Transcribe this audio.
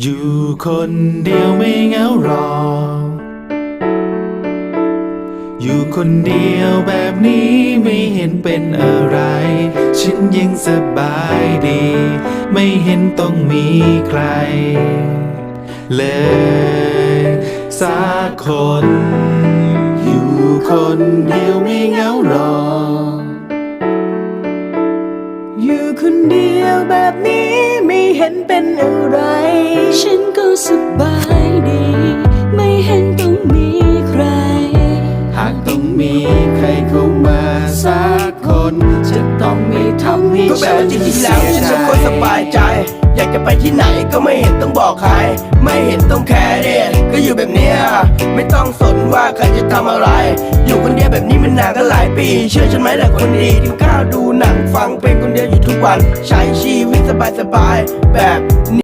อยู่คนเดียวไม่เหงาหรอก อยู่คนเดียวแบบนี้ไม่เห็นเป็นอะไร ฉันยังสบายดี ไม่เห็นต้องมีใคร เลยสักคน อยู่คนเดียวไม่เหงาหรอก อยู่คนเดียวแบบนี้ เห็นเป็นอะไร ฉันก็สบายดี ไม่เห็นต้องมีใคร หากต้องมีใครเข้ามาสักคน จะต้องไม่ทำให้ก็แปลฉันว่าจริงๆแล้วฉันเสีเป็นคนสบายใจ อยากจะไปที่ไหนก็ไม่เห็นต้องบอกใคร ไม่เห็นต้องแคร์เด็ ก็อยู่แบบเนี้ยไม่ต้องสนว่าใครจะทำอะไร อยู่คนเดียวแบบนี้มันนานก็หลายปี เชื่อฉันไหมล่ะคนดีที่ก้าวดูหนังฟังเพลงคนเดียวอยู่ทุกวัน ใช้ชีวิตสบายๆแบบนี้